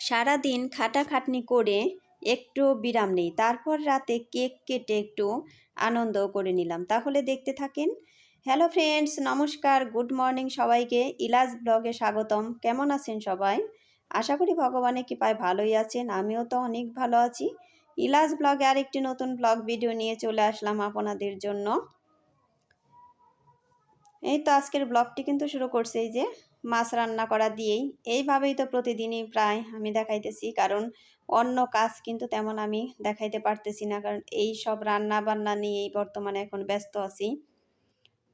সারাদিন খাটাখাটনি করে একটু বিরাম নেই। তারপর রাতে কেক কেটে একটু আনন্দ করে নিলাম। তাহলে দেখতে থাকেন। হ্যালো ফ্রেন্ডস, নমস্কার, গুড মর্নিং সবাইকে। ইলাজ ব্লগে স্বাগতম। কেমন আছেন সবাই? আশা করি ভগবানের কৃপায় ভালোই আছেন। আমিও তো অনেক ভালো আছি। ইলাজ ব্লগে আরেকটি নতুন ব্লগ ভিডিও নিয়ে চলে আসলাম আপনাদের জন্য। এই তো আজকের ব্লগটি কিন্তু শুরু করছে। এই যে মাছ রান্না করা দিয়েই। এইভাবেই তো প্রতিদিনই প্রায় আমি দেখাইতেছি, কারণ অন্য কাজ কিন্তু তেমন আমি দেখাইতে পারতেছি না, কারণ এই সব রান্না বান্না নিয়েই বর্তমানে এখন ব্যস্ত আছি।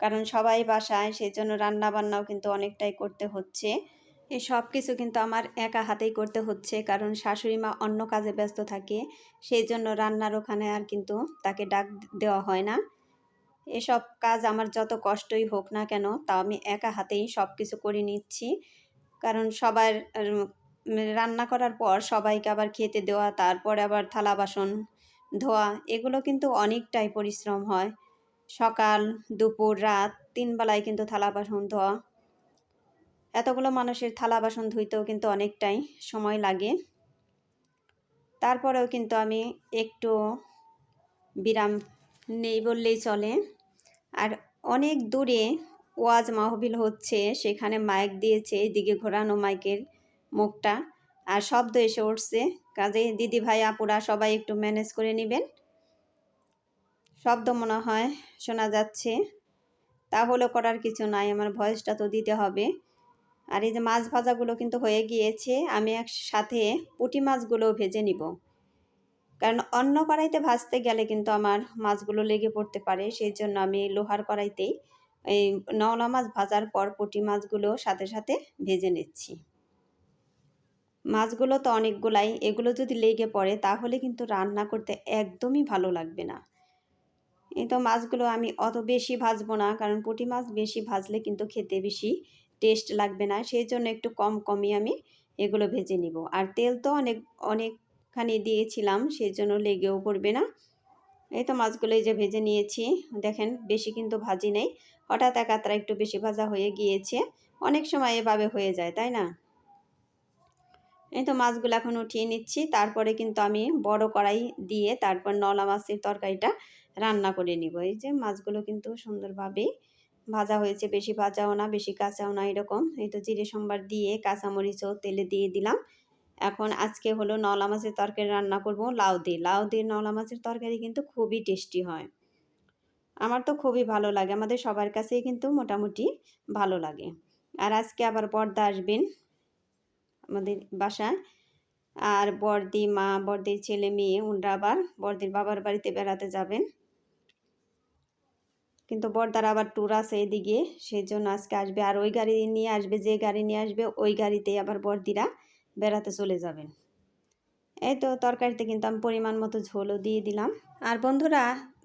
কারণ সবাই বাসায় সেই জন্য রান্না বান্নাও কিন্তু অনেকটাই করতে হচ্ছে। এই সব কিছু কিন্তু আমার একা হাতেই করতে হচ্ছে, কারণ শাশুড়ি মা অন্য কাজে ব্যস্ত থাকে সেই জন্য রান্নার ওখানে আর কিন্তু তাকে ডাক দেওয়া হয় না। এসব কাজ আমার যত কষ্টই হোক না কেন, তা আমি একা হাতেই সব কিছু করে নিচ্ছি। কারণ সবার রান্না করার পর সবাইকে আবার খেতে দেওয়া, তারপরে আবার থালা বাসন ধোয়া, এগুলো কিন্তু অনেকটাই পরিশ্রম হয়। সকাল, দুপুর, রাত, তিন বেলায় কিন্তু থালা বাসন ধোয়া। এতগুলো মানুষের থালা বাসন ধুইতেও কিন্তু অনেকটাই সময় লাগে। তারপরেও কিন্তু আমি একটু বিরাম নেই বললেই চলে। আর অনেক দূরে ওয়াজ মাহবিল হচ্ছে, সেখানে মাইক দিয়েছে এইদিকে ঘোরানো মাইকের মুখটা। আর শব্দ এসে উঠছে। কাজে দিদি ভাই, আপুরা সবাই একটু ম্যানেজ করে নেবেন। শব্দ মনে হয় শোনা যাচ্ছে। তাহলে করার কিছু নাই, আমার ভয়েসটা তো দিতে হবে। আর এই যে মাছ ভাজাগুলো কিন্তু হয়ে গিয়েছে, আমি একসাথে পুঁটি মাছগুলো ভেজে নিব। কারণ অন্য কড়াইতে ভাজতে গেলে কিন্তু আমার মাছগুলো লেগে পড়তে পারে, সেই জন্য আমি লোহার কড়াইতেই এই নওলা মাছ ভাজার পর পুঁটি মাছগুলো সাথে সাথে ভেজে নিচ্ছি। মাছগুলো তো অনেকগুলাই, এগুলো যদি লেগে পড়ে তাহলে কিন্তু রান্না করতে একদমই ভালো লাগবে না। এই তো মাছগুলো আমি অত বেশি ভাজবো না, কারণ পুঁটি মাছ বেশি ভাজলে কিন্তু খেতে বেশি টেস্ট লাগবে না, সেই জন্য একটু কম কমই আমি এগুলো ভেজে নিব। আর তেল তো অনেক অনেক অনেকখানি দিয়েছিলাম সেই জন্য লেগেও পড়বে না। এই তো মাছগুলো এই যে ভেজে নিয়েছি। দেখেন, বেশি কিন্তু ভাজি নেই। হঠাৎ একাত্রা একটু বেশি ভাজা হয়ে গিয়েছে। অনেক সময় এভাবে হয়ে যায়, তাই না? এই তো মাছগুলো এখন উঠিয়ে নিচ্ছি। তারপরে কিন্তু আমি বড় কড়াই দিয়ে তারপর নলা মাছের তরকারিটা রান্না করে নিব। এই যে মাছগুলো কিন্তু সুন্দরভাবে ভাজা হয়েছে। বেশি ভাজাও না, বেশি কাঁচাও না, এরকম। এই তো জিরে সোমবার দিয়ে কাঁচামরিচও তেলে দিয়ে দিলাম। এখন আজকে হলো নলা মাছের তরকারি রান্না করব, লাউ দিয়ে। লাউ দিয়ে নলা মাছের তরকারি কিন্তু খুবই টেস্টি হয়। আমার তো খুবই ভালো লাগে, আমাদের সবার কাছেই কিন্তু মোটামুটি ভালো লাগে। আর আজকে আবার বর্দা আসবেন আমাদের বাসায়। আর বর্দি মা, বর্দির ছেলে মেয়ে, উনরা আবার বর্দির বাবার বাড়িতে বেড়াতে যাবেন। কিন্তু বর্দার আবার ট্যুর আছে এদিকে সেই জন্য আজকে আসবে। আর ওই গাড়ি নিয়ে আসবে, যে গাড়ি নিয়ে আসবে, ওই গাড়িতেই আবার বর্দিরা বেড়াতে চলে যাবেন। এই তো তরকারিতে কিন্তু আমি পরিমাণ মতো ঝোলও দিয়ে দিলাম। আর বন্ধুরা,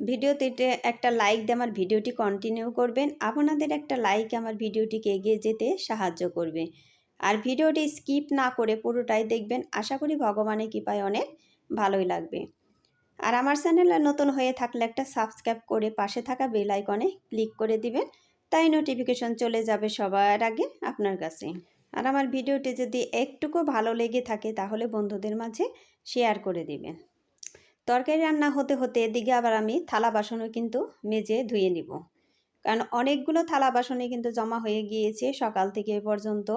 ভিডিওতে একটা লাইক দিয়ে আমার ভিডিওটি কন্টিনিউ করবেন। আপনাদের একটা লাইক আমার ভিডিওটিকে এগিয়ে যেতে সাহায্য করবে। আর ভিডিওটি স্কিপ না করে পুরোটাই দেখবেন। আশা করি ভগবানের কৃপায় অনেক ভালোই লাগবে। আর আমার চ্যানেলে নতুন হয়ে থাকলে একটা সাবস্ক্রাইব করে পাশে থাকা বেল আইকনে ক্লিক করে দিবেন। তাই নোটিফিকেশন চলে যাবে সবার আগে আপনার কাছে। আর আমার ভিডিওটি যদি একটুকু ভালো লেগে থাকে তাহলে বন্ধুদের মাঝে শেয়ার করে দিবেন। তরকারি রান্না হতে হতে এদিকে আবার আমি থালা বাসনও কিন্তু মেজে ধুয়ে নিব। কারণ অনেকগুলো থালা বাসনে কিন্তু জমা হয়ে গিয়েছে সকাল থেকে পর্যন্ত।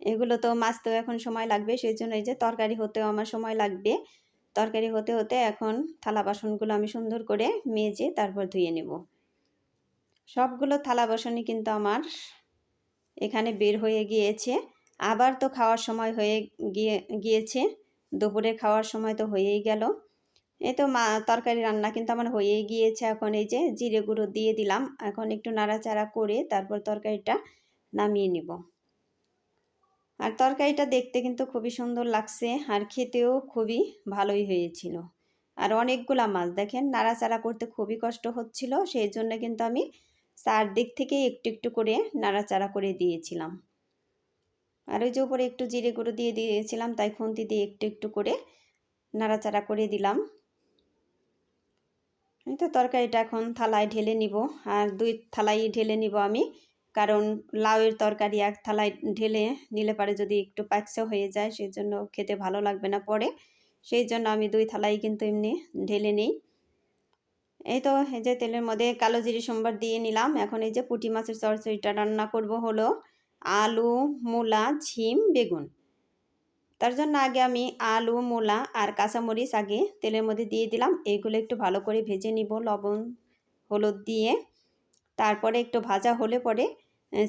এগুলো তো মাছতেও এখন সময় লাগবে সেই জন্য এই যে তরকারি হতেও আমার সময় লাগবে। তরকারি হতে হতে এখন থালা বাসনগুলো আমি সুন্দর করে মেজে তারপর ধুয়ে নেব। সবগুলো থালা বাসনই কিন্তু আমার এখানে বের হয়ে গিয়েছে। আবার তো খাওয়ার সময় হয়ে গিয়ে, গিয়েছে। দুপুরে খাওয়ার সময় তো হয়েই গেল। এই তো মা, তরকারি রান্না কিন্তু আমার হয়েই গিয়েছে এখন। এই যে জিরে গুঁড়ো দিয়ে দিলাম। এখন একটু নাড়াচাড়া করে তারপর তরকারিটা নামিয়ে নিব। আর তরকারিটা দেখতে কিন্তু খুবই সুন্দর লাগছে আর খেতেও খুবই ভালোই হয়েছিল। আর অনেকগুলা মাছ, দেখেন, নাড়াচাড়া করতে খুবই কষ্ট হচ্ছিল। সেই জন্য কিন্তু আমি চারদিক থেকে একটু একটু করে নাড়াচাড়া করে দিয়েছিলাম। আর ওই যে উপরে একটু জিরে গুঁড়ো দিয়ে দিয়েছিলাম, তাই খুন্তি দিয়ে একটু একটু করে নাড়াচাড়া করে দিলাম। এই তো তরকারিটা এখন থালায় ঢেলে নিব, আর দুই থালায় ঢেলে নিব আমি, কারণ লাউয়ের তরকারি এক থালায় ঢেলে নিলে পারে যদি একটু পাকসা হয়ে যায় সেই জন্য খেতে ভালো লাগবে না পরে। সেই জন্য আমি দুই থালাই কিন্তু এমনি ঢেলে নিই। এই তো, এই যে তেলের মধ্যে কালো জিরি সোমবার দিয়ে নিলাম। এখন এই যে পুঁটি মাছের চরচড়িটা রান্না করব হলো আলু, মূলা, ঝিম, বেগুন। তার জন্য আগে আমি আলু, মূলা আর কাঁচামরিচ আগে তেলের মধ্যে দিয়ে দিলাম। এইগুলো একটু ভালো করে ভেজে নিব লবণ, হলুদ দিয়ে। তারপরে একটু ভাজা হলে পরে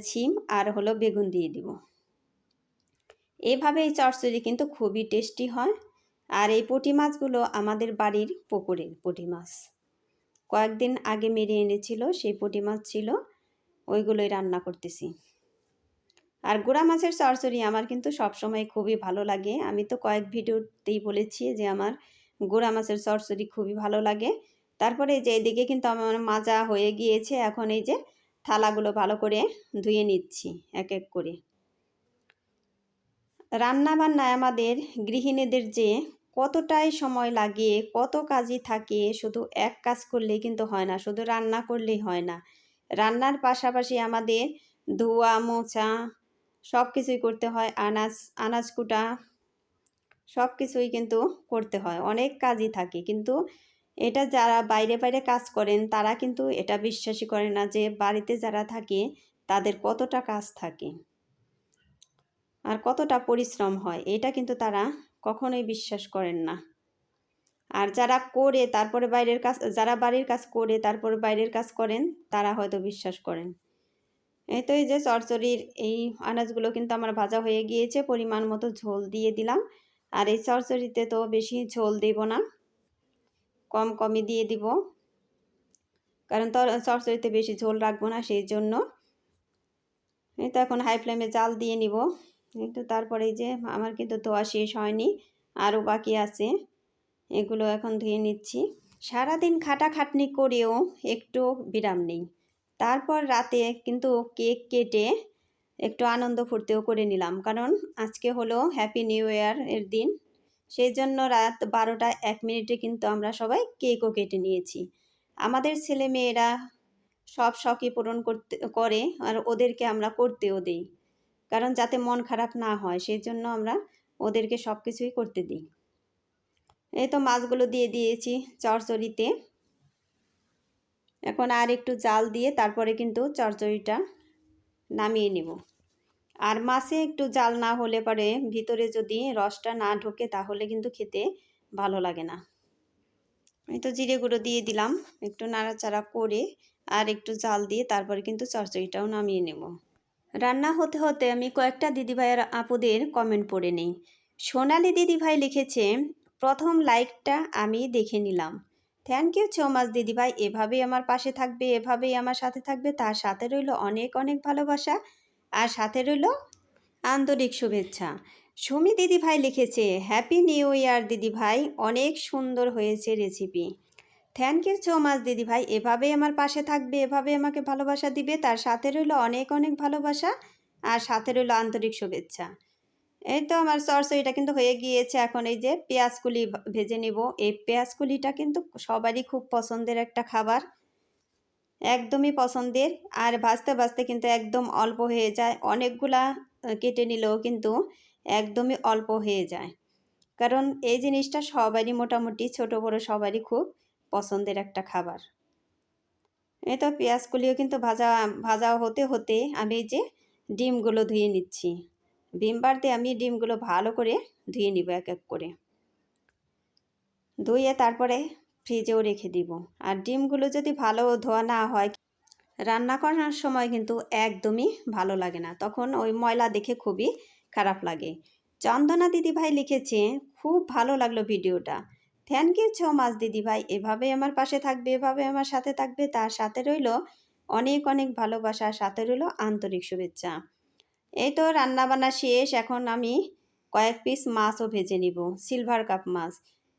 ছিম আর হলো বেগুন দিয়ে দিব। এভাবে এই চচ্চড়ি কিন্তু খুবই টেস্টি হয়। আর এই পুঁটি মাছগুলো আমাদের বাড়ির পুকুরের পুঁটি মাছ। কয়েকদিন আগে মেরে এনেছিল, সেই পুঁটি মাছ ছিল, ওইগুলোই রান্না করতেছি। আর গুঁড়া মাছের চরচড়ি আমার কিন্তু সবসময় খুবই ভালো লাগে। আমি তো কয়েক ভিডিওতেই বলেছি যে আমার গুঁড়া মাছের চরচড়ি খুবই ভালো লাগে। তারপরে যে এদিকে কিন্তু আমার মাজা হয়ে গিয়েছে, এখন এই যে থালাগুলো ভালো করে ধুয়ে নিচ্ছি, এক এক করে। রান্না বান্নায় আমাদের গৃহিণীদের যে কতটাই সময় লাগে, কত কাজই থাকে, শুধু এক কাজ করলেই কিন্তু হয় না, শুধু রান্না করলেই হয় না। রান্নার পাশাপাশি আমাদের ধোয়া, মোছা সব কিছুই করতে হয়, আনাজ আনাজ কুটা সব কিছুই কিন্তু করতে হয়, অনেক কাজই থাকে। কিন্তু এটা যারা বাইরে বাইরে কাজ করেন, তারা কিন্তু এটা বিশ্বাসই করে না যে বাড়িতে যারা থাকে, তাদের কতটা কাজ থাকে আর কতটা পরিশ্রম হয়, এটা কিন্তু তারা কখনোই বিশ্বাস করেন না। আর যারা করে, তারপরে বাইরের কাজ, যারা বাড়ির কাজ করে, তারপরে বাইরের কাজ করেন, তারা হয়তো বিশ্বাস করেন। এই তো এই যে চরচড়ির এই আনাজগুলো কিন্তু আমার ভাজা হয়ে গিয়েছে, পরিমাণ মতো ঝোল দিয়ে দিলাম। আর এই চরচড়িতে তো বেশি ঝোল দেব না, কম কমই দিয়ে দিব। কারণ তর চরচড়িতে বেশি ঝোল রাখব না, সেই জন্য। এই তো এখন হাই ফ্লেমে জাল দিয়ে নিব। কিন্তু তারপরে যে আমার কিন্তু ধোয়া শেষ হয়নি, আরও বাকি আছে, এগুলো এখন ধুয়ে নিচ্ছি। সারাদিন খাটাখাটনি করেও একটু বিরাম নেই। তারপর রাতে কিন্তু কেক কেটে একটু আনন্দ ফুর্তিও করে নিলাম, কারণ আজকে হলো হ্যাপি নিউ ইয়ার এর দিন। সেই জন্য রাত বারোটা এক মিনিটে কিন্তু আমরা সবাই কেকও কেটে নিয়েছি। আমাদের ছেলে মেয়েরা সব শখই পূরণ করতে, করে আর ওদেরকে আমরা করতেও দিই। কারণ যাতে মন খারাপ না হয় সেই জন্য আমরা ওদেরকে সব কিছুই করতে দিই। এই তো মাছগুলো দিয়ে দিয়েছি চরচড়িতে। এখন আর একটু জাল দিয়ে তারপরে কিন্তু চরচড়িটা নামিয়ে নেব। আর মাছে একটু জাল না হলে পরে ভিতরে যদি রসটা না ঢোকে তাহলে কিন্তু খেতে ভালো লাগে না। এই তো জিরে গুঁড়ো দিয়ে দিলাম, একটু নাড়াচাড়া করে আর একটু জাল দিয়ে তারপরে কিন্তু চরচড়িটাও নামিয়ে নেব। রান্না হতে হতে আমি কয়েকটা দিদিভাইয়ের আপুদের কমেন্ট পড়ে নিই। সোনালি দিদিভাই লিখেছে, প্রথম লাইকটা আমি দেখে নিলাম। থ্যাংক ইউ সো মাচ দিদিভাই। এভাবেই আমার পাশে থাকবে, এভাবেই আমার সাথে থাকবে। তার সাথে রইল অনেক অনেক ভালোবাসা। আর সাথে রইল আন্তরিক শুভেচ্ছা। সুমি দিদিভাই লিখেছে হ্যাপি নিউ ইয়ার দিদিভাই। অনেক সুন্দর হয়েছে recipe thank you so much দিদিভাই। এভাবেই আমার পাশে থাকবে এভাবে আমাকে ভালোবাসা দিবে। তার সাথে রইল অনেক অনেক ভালোবাসা আর সাথে রইল আন্তরিক শুভেচ্ছা। এই তো আমার সরসরিটা কিন্তু হয়ে গিয়েছে। এখন এই যে পেঁয়াজকুলি ভেজে নিব। এই পেঁয়াজকুলিটা কিন্তু সবারই খুব পছন্দের একটা খাবার। একদমই পছন্দের। আর ভাজতে ভাজতে কিন্তু একদম অল্প হয়ে যায়। অনেকগুলা কেটে নিলেও কিন্তু একদমই অল্প হয়ে যায়। কারণ এই জিনিসটা সবারই মোটামুটি, ছোট, বড় সবারই খুব পছন্দের একটা খাবার। এই তো পেঁয়াজগুলিও কিন্তু ভাজা ভাজা হতে হতে আমি যে ডিমগুলো ধুয়ে নিচ্ছি। ভিমবার দিয়ে আমি ডিমগুলো ভালো করে ধুয়ে নিব এক এক করে। ধুয়ে তারপরে ফ্রিজেও রেখে দিব। আর ডিমগুলো যদি ভালো ধোয়া না হয়, রান্না করার সময় কিন্তু একদমই ভালো লাগে না। তখন ওই ময়লা দেখে খুবই খারাপ লাগে। চন্দনা দিদিভাই লিখেছে, খুব ভালো লাগল ভিডিওটা। থ্যাংক ইউ সো মাছ দিদিভাই। এভাবে আমার পাশে থাকবে এভাবে আমার সাথে থাকবে। তার সাথে রইল অনেক অনেক ভালোবাসা সাথে রইল আন্তরিক শুভেচ্ছা। এই তো রান্নাবান্না শেষ। এখন আমি কয়েক পিস মাছও ভেজে নিব সিলভার কাপ মাছ।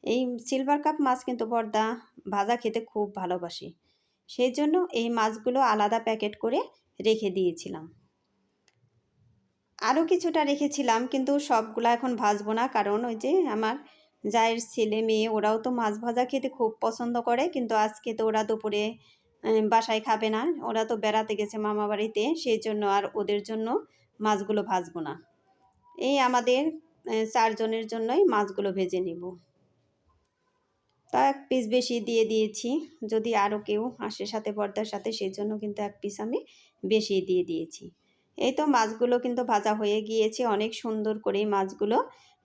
এই সিলভার কাপ মাছ কিন্তু বর্দা ভাজা খেতে খুব ভালোবাসি। সেই জন্য এই মাছগুলো আলাদা প্যাকেট করে রেখে দিয়েছিলাম। আরও কিছুটা রেখেছিলাম, কিন্তু সবগুলো এখন ভাজবো না, কারণ ওই যে আমার যায়ের ছেলে মেয়ে ওরাও তো মাছ ভাজা খেতে খুব পছন্দ করে, কিন্তু আজকে তো ওরা দুপুরে বাসায় খাবে না। ওরা তো বেড়াতে গেছে মামা বাড়িতে, সেই জন্য আর ওদের জন্য মাছগুলো ভাজবো না। এই আমাদের চারজনের জন্যই মাছগুলো ভেজে নিব। তা এক পিস বেশি দিয়ে দিয়েছি, যদি আরও কেউ আসে সাথে পর্দার সাথে, সেই জন্য কিন্তু এক পিস আমি বেশি দিয়ে দিয়েছি। এই তো মাছগুলো কিন্তু ভাজা হয়ে গিয়েছে, অনেক সুন্দর করে মাছগুলো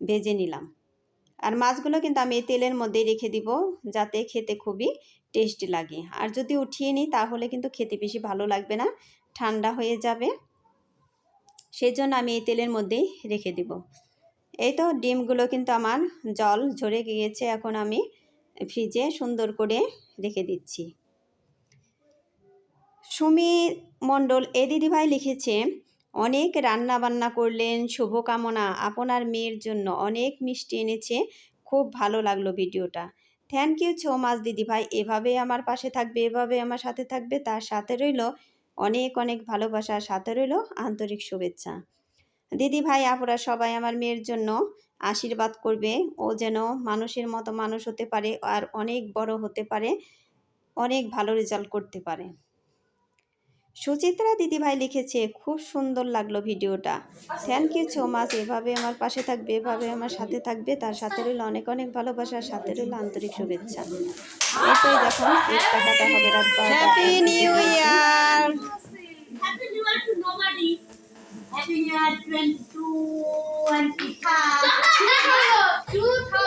ভেজে নিলাম। আর মাছগুলো কিন্তু আমি এই তেলের মধ্যেই রেখে দিব, যাতে খেতে খুবই টেস্টি লাগে। আর যদি উঠিয়ে নিই, তাহলে কিন্তু খেতে বেশি ভালো লাগবে না, ঠান্ডা হয়ে যাবে। সেই জন্য আমি এই তেলের মধ্যেই রেখে দিব। এই তো ডিমগুলো কিন্তু আমার জল ঝরে গিয়েছে, এখন আমি ফ্রিজে সুন্দর করে রেখে দিচ্ছি। সুমি মণ্ডল, এ দিদিভাই লিখেছে অনেক রান্না বান্না করলেন, শুভকামনা আপনার মেয়ের জন্য অনেক মিষ্টি এনেছে, খুব ভালো লাগল ভিডিওটা। থ্যাংক ইউ সো মাচ দিদিভাই, এভাবে আমার পাশে থাকবে, এভাবে আমার সাথে থাকবে, তার সাথে রইল অনেক অনেক ভালোবাসার সাথে রইল আন্তরিক শুভেচ্ছা। দিদি ভাই আপুরা সবাই আমার মেয়ের জন্য আশীর্বাদ করবে, ও যেন মানুষের মতো মানুষ হতে পারে আর অনেক বড় হতে পারে, অনেক ভালো রেজাল্ট করতে পারে। সুচিত্রা দিদিভাই লিখেছে খুব সুন্দর লাগল ভিডিওটা। থ্যাংক ইউ সো মাচ এভাবে আমার পাশে থাকবে এভাবে আমার সাথে থাকবে। তার সাথে রইল অনেক অনেক ভালোবাসার সাথে রইল আন্তরিক শুভেচ্ছা। এটাই দেখুন কেকটা কাটা হবে রাত happy new year Happy New Year to nobody. Happy New Year 2025.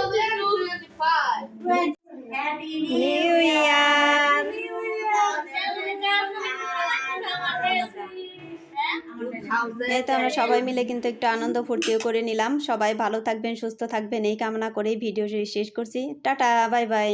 এই তো আমরা সবাই মিলে কিন্তু একটু আনন্দ ফুর্তিও করে নিলাম। সবাই ভালো থাকবেন, সুস্থ থাকবেন, এই কামনা করেই ভিডিও শেষ করছি। Tata, bye bye.